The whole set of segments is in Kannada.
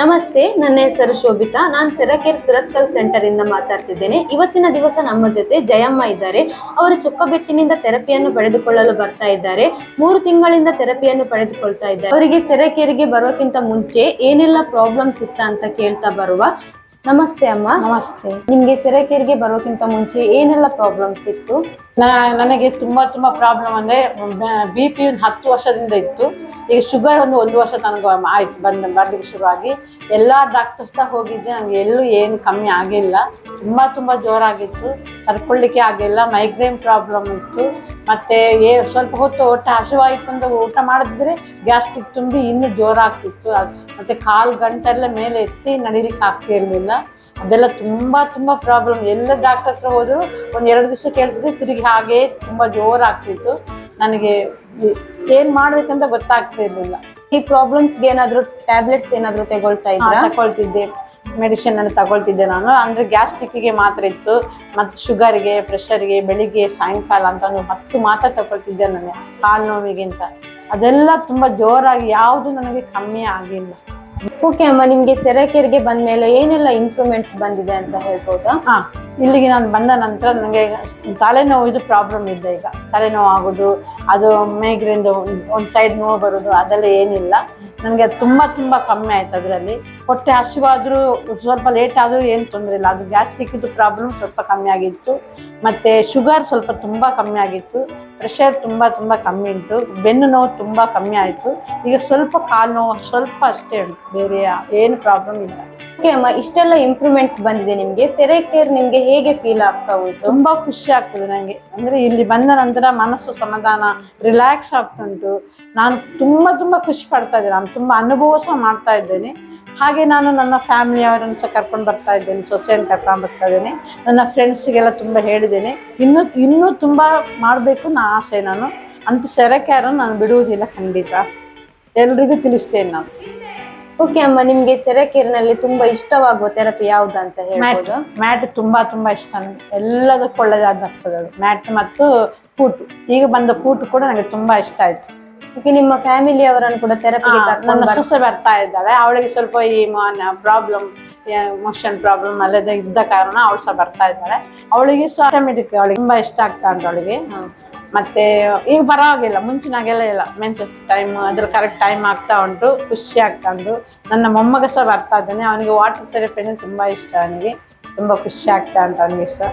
ನಮಸ್ತೆ, ನನ್ನ ಹೆಸರು ಶೋಭಿತಾ. ನಾನು ಸೆರಕೇರ್ ಸುರತ್ಕಲ್ ಸೆಂಟರ್ ಇಂದ ಮಾತಾಡ್ತಿದ್ದೇನೆ. ಇವತ್ತಿನ ದಿವಸ ನಮ್ಮ ಜೊತೆ ಜಯಮ್ಮ ಇದ್ದಾರೆ. ಅವರು ಚೊಕ್ಕಬೆಟ್ಟಿನಿಂದ ಥೆರಪಿಯನ್ನು ಪಡೆದುಕೊಳ್ಳಲು ಬರ್ತಾ ಇದ್ದಾರೆ. ಮೂರು ತಿಂಗಳಿಂದ ಥೆರಪಿಯನ್ನು ಪಡೆದುಕೊಳ್ತಾ ಇದ್ದಾರೆ. ಅವರಿಗೆ ಸೆರಕೇರಿಗೆ ಬರೋಕ್ಕಿಂತ ಮುಂಚೆ ಏನೆಲ್ಲ ಪ್ರಾಬ್ಲಮ್ಸ್ ಇತ್ತ ಅಂತ ಕೇಳ್ತಾ ಬರುವ ನಮಸ್ತೆ ಅಮ್ಮ. ನಮಸ್ತೆ. ನಿಮ್ಗೆ ಸೆರಕೇರಿಗೆ ಬರೋಕ್ಕಿಂತ ಮುಂಚೆ ಏನೆಲ್ಲ ಪ್ರಾಬ್ಲಮ್ಸ್ ಇತ್ತು? ನಾ- ನನಗೆ ತುಂಬಾ ತುಂಬಾ ಪ್ರಾಬ್ಲಮ್ ಅಂದ್ರೆ ಬಿ ಪಿ ಒಂದು ಹತ್ತು ವರ್ಷದಿಂದ ಇತ್ತು. ಈಗ ಶುಗರ್ ಒಂದು ಒಂದು ವರ್ಷ ನನಗೆ ಆಯ್ತು ಬಂದ ಬರ್ಲಿಕ್ಕೆ ಶುರುವಾಗಿ. ಎಲ್ಲಾ ಡಾಕ್ಟರ್ಸ್ ತ ಹೋಗಿದ್ದೆ ನನಗೆ ಎಲ್ಲೂ ಏನು ಕಮ್ಮಿ ಆಗಿಲ್ಲ. ತುಂಬಾ ತುಂಬಾ ಜೋರಾಗಿತ್ತು. ತಡ್ಕೊಳ್ಳಿಕ್ಕೆ ಆಗಿಲ್ಲ ಮೈಗ್ರೇನ್ ಪ್ರಾಬ್ಲಮ್ ಇತ್ತು. ಮತ್ತೆ ಏ, ಸ್ವಲ್ಪ ಹೊತ್ತು ಹೊಟ್ಟೆ ಹಸಿವಾಯಿತು ಅಂತ ಊಟ ಮಾಡಿದ್ರೆ ಗ್ಯಾಸ್ಟ್ರಿಕ್ ತುಂಬಿ ಇನ್ನು ಜೋರಾಗ್ತಿತ್ತು. ಮತ್ತೆ ಕಾಲು ಗಂಟೆಲ್ಲ ಮೇಲೆ ಎತ್ತಿ ನಡಿಲಿಕ್ಕೆ ಆಗ್ತಿರ್ಲಿಲ್ಲ ಅದೆಲ್ಲ ತುಂಬಾ ತುಂಬಾ ಪ್ರಾಬ್ಲಮ್ ಎಲ್ಲ ಡಾಕ್ಟರ್ ಹತ್ರ ಹೋದ್ರು ಒಂದ್ ಎರಡು ದಿವಸ ಕೇಳ್ತಿದ್ರೆ, ತಿರುಗಿ ಹಾಗೆ ತುಂಬಾ ಜೋರಾಗ್ತಿತ್ತು. ನನಗೆ ಏನ್ ಮಾಡ್ಬೇಕಂತ ಗೊತ್ತಾಗ್ತಿರ್ಲಿಲ್ಲ ಈ ಪ್ರಾಬ್ಲಮ್ಸ್ಗೆ ಏನಾದ್ರು ಟ್ಯಾಬ್ಲೆಟ್ಸ್ ಏನಾದ್ರು ತಗೊಳ್ತಾ ಇದ್ದೆ ತಗೊಳ್ತಿದ್ದೆ. ಮೆಡಿಸಿನ್ ಅನ್ನು ತಗೊಳ್ತಿದ್ದೆ ನಾನು. ಅಂದ್ರೆ ಗ್ಯಾಸ್ಟ್ರಿಕ್ಗೆ ಮಾತ್ರ ಇತ್ತು. ಮತ್ತು ಶುಗರ್ಗೆ ಪ್ರೆಷರ್ಗೆ ಬೆಳಿಗ್ಗೆ ಸಾಯಂಕಾಲ ಅಂತ ಹತ್ತು ಮಾತ್ರ ತಗೊಳ್ತಿದ್ದೆ ನಾನು. ಕಾಲು ನೋವಿಗಿಂತ. ಅದೆಲ್ಲ ತುಂಬಾ ಜೋರಾಗಿ ಯಾವುದು ನನಗೆ ಕಮ್ಮಿ ಆಗಿಲ್ಲ. ಓಕೆ ಅಮ್ಮ ನಿಮ್ಗೆ ಬಂದ ಮೇಲೆ ಏನೆಲ್ಲ ಇಂಪ್ರೂವ್ಮೆಂಟ್ಸ್ ಬಂದಿದೆ ಅಂತ ಹೇಳ್ಬೋದಾ? ಹಾ. ಇಲ್ಲಿಗೆ ನಾನು ಬಂದ ನಂತರ ನನಗೆ ತಲೆನೋವು ಇದು ಪ್ರಾಬ್ಲಮ್ ಇದೆ ಈಗ. ತಲೆನೋವು ಆಗೋದು, ಅದು ಮೇಗ್ರಿಂದ ಒಂದು ಸೈಡ್ ನೋವು ಬರೋದು, ಅದೆಲ್ಲ ಏನಿಲ್ಲ. ನನಗೆ ಅದು ತುಂಬ ತುಂಬ ಕಮ್ಮಿ ಆಯ್ತು ಅದರಲ್ಲಿ. ಹೊಟ್ಟೆ ಹಸಿವಾದರೂ, ಸ್ವಲ್ಪ ಲೇಟ್ ಆದರೂ ಏನು ತೊಂದರೆ ಇಲ್ಲ. ಅದು ಗ್ಯಾಸ್ಟ್ರಿಕ್ ಇದು ಪ್ರಾಬ್ಲಮ್ ಸ್ವಲ್ಪ ಕಮ್ಮಿ ಆಗಿತ್ತು. ಮತ್ತು ಶುಗರ್ ಸ್ವಲ್ಪ ತುಂಬ ಕಮ್ಮಿ ಆಗಿತ್ತು. ಪ್ರೆಷರ್ ತುಂಬ ತುಂಬ ಕಮ್ಮಿ ಉಂಟು ಬೆನ್ನು ನೋವು ತುಂಬ ಕಮ್ಮಿ ಆಯಿತು. ಈಗ ಸ್ವಲ್ಪ ಕಾಲು ನೋವು, ಸ್ವಲ್ಪ ಅಷ್ಟೇ ಉಂಟು. ಬೇರೆ ಏನು ಪ್ರಾಬ್ಲಮ್ ಇಲ್ಲ. ಇಷ್ಟೆಲ್ಲ ಇಂಪ್ರೂವ್ಮೆಂಟ್ಸ್ ಬಂದಿದೆ ನಿಮ್ಗೆ. ಸೆರೆಕೇರ್ ನಿಮ್ಗೆ ಹೇಗೆ ಫೀಲ್ ಆಗ್ತಾ ಉಂಟು? ತುಂಬಾ ಖುಷಿ ಆಗ್ತದೆ ನನಗೆ ಅಂದ್ರೆ ಇಲ್ಲಿ ಬಂದ ನಂತರ ಮನಸ್ಸು ಸಮಾಧಾನ ರಿಲ್ಯಾಕ್ಸ್ ಆಗ್ತುಂಟು ನಾನು ತುಂಬಾ ತುಂಬಾ ಖುಷಿ ಪಡ್ತಾ ಇದ್ದೇನೆ. ನಾನು ತುಂಬಾ ಅನುಭವ ಸಹ ಮಾಡ್ತಾ ಇದ್ದೇನೆ. ಹಾಗೆ ನಾನು ನನ್ನ ಫ್ಯಾಮಿಲಿಯವರನ್ನು ಸಹ ಕರ್ಕೊಂಡು ಬರ್ತಾ ಇದ್ದೇನೆ ಸೊಸೆಯನ್ನು ಕರ್ಕೊಂಡು ಬರ್ತಾ ಇದ್ದೇನೆ. ನನ್ನ ಫ್ರೆಂಡ್ಸಿಗೆಲ್ಲ ತುಂಬ ಹೇಳಿದ್ದೇನೆ. ಇನ್ನೂ ಇನ್ನೂ ತುಂಬ ಮಾಡಬೇಕು ನಾ ಆಸೆ ನಾನು. ಅಂತೂ ಸೆರೆ ಕ್ಯಾರನ್ನು ನಾನು ಬಿಡುವುದಿಲ್ಲ ಖಂಡಿತ. ಎಲ್ರಿಗೂ ತಿಳಿಸ್ತೇನೆ ನಾನು. ಓಕೆ ಅಮ್ಮ ನಿಮ್ಗೆ ಸೆರೆಕೇರ್ನಲ್ಲಿ ತುಂಬಾ ಇಷ್ಟವಾಗುವ ಥೆರಪಿ ಯಾವ್ದು ಅಂತ ಮ್ಯಾಟ್ ಹೇಳ್ಬೋದು? ಮ್ಯಾಟ್ ತುಂಬಾ ತುಂಬಾ ಇಷ್ಟ ನನಗೆ. ಎಲ್ಲದಕ್ಕೂ ಒಳ್ಳೆದಾಗ್ತದೆ ಅದು. ಮ್ಯಾಟ್ ಮತ್ತು ಫೂಟ್. ಈಗ ಬಂದ ಫೂಟ್ ಕೂಡ ನನಗೆ ತುಂಬಾ ಇಷ್ಟ ಆಯ್ತು. ಓಕೆ ನಿಮ್ಮ ಫ್ಯಾಮಿಲಿ ಅವರನ್ನು ಕೂಡ ಥೆರಪಿಗೆ ಆ, ನನ್ನ ಸೊಸೆ ಬರ್ತಾ ಇದ್ದಾಳೆ. ಅವಳಿಗೆ ಸ್ವಲ್ಪ ಈ ಪ್ರಾಬ್ಲಮ್ ಮೋಷನ್ ಪ್ರಾಬ್ಲಮ್ ಅಲ್ಲದೆ ಇದ್ದ ಕಾರಣ ಅವಳು ಸಹ ಬರ್ತಾ ಇದ್ದಾಳೆ. ಅವಳಿಗೆ ಸಹ ಆಟೋಮೆಟಿಕ್ ಅವಳಿಗೆ ತುಂಬಾ ಇಷ್ಟ ಆಗ್ತಾ ಉಂಟು ಅವಳಿಗೆ. ಮತ್ತೆ ಈಗ ಪರವಾಗಿಲ್ಲ ಮುಂಚಿನಾಗೆಲ್ಲ ಇಲ್ಲ. ಮೆನ್ಸಸ್ ಟೈಮ್ ಅದ್ರ ಕರೆಕ್ಟ್ ಟೈಮ್ ಆಗ್ತಾ ಉಂಟು, ಖುಷಿ ಆಗ್ತಾ ಉಂಟು. ನನ್ನ ಮೊಮ್ಮಗ ಸಹ ಬರ್ತಾ ಇದ್ದಾನೆ, ಅವನಿಗೆ ವಾಟರ್ ಥೆರಪಿ ಅಂದ್ರೆ ತುಂಬಾ ಇಷ್ಟ, ಅವನಿಗೆ. ತುಂಬಾ ಖುಷಿ ಆಗ್ತಾ ಅಂತ ಅವನಿಗೆ ಸಹ.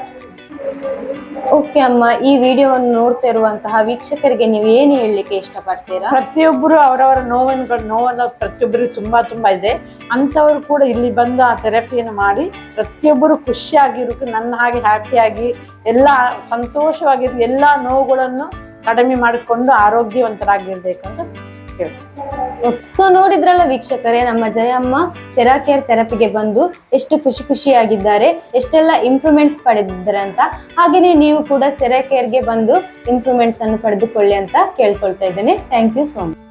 ಓಕೆ ಅಮ್ಮ, ಈ ವಿಡಿಯೋವನ್ನು ನೋಡ್ತಾ ಇರುವಂತಹ ವೀಕ್ಷಕರಿಗೆ ನೀವು ಏನು ಹೇಳಲಿಕ್ಕೆ ಇಷ್ಟಪಡ್ತೀರಾ? ಪ್ರತಿಯೊಬ್ಬರು ಅವರವರ ನೋವನ್ನು ನೋವನ್ನು ಪ್ರತಿಯೊಬ್ಬರಿಗೂ ತುಂಬಾ ತುಂಬಾ ಇದೆ. ಅಂಥವರು ಕೂಡ ಇಲ್ಲಿ ಬಂದು ಆ ಥೆರಪಿಯನ್ನು ಮಾಡಿ ಪ್ರತಿಯೊಬ್ಬರು ಖುಷಿಯಾಗಿರೋಕೆ, ನನ್ನ ಹಾಗೆ ಹ್ಯಾಪಿಯಾಗಿ ಎಲ್ಲ ಸಂತೋಷವಾಗಿ ಎಲ್ಲ ನೋವುಗಳನ್ನು ಕಡಿಮೆ ಮಾಡಿಕೊಂಡು ಆರೋಗ್ಯವಂತರಾಗಿರ್ಬೇಕಂತ ಹೇಳ್ತೀನಿ. ಸೊ ನೋಡಿದ್ರಲ್ಲ ವೀಕ್ಷಕರೇ, ನಮ್ಮ ಜಯಮ್ಮ ಸೆರಾಕೇರ್ ಥೆರಪಿಗೆ ಬಂದು ಎಷ್ಟು ಖುಷಿ ಖುಷಿಯಾಗಿದ್ದಾರೆ, ಎಷ್ಟೆಲ್ಲ ಇಂಪ್ರೂವ್ಮೆಂಟ್ಸ್ ಪಡೆದಿದ್ದಾರೆ ಅಂತ. ಹಾಗೆಯೇ ನೀವು ಕೂಡ ಸೆರಾಕೇರ್ಗೆ ಬಂದು ಇಂಪ್ರೂವ್ಮೆಂಟ್ಸ್ ಅನ್ನು ಪಡೆದುಕೊಳ್ಳಿ ಅಂತ ಕೇಳ್ಕೊಳ್ತಾ ಇದ್ದೇನೆ. Thank you so much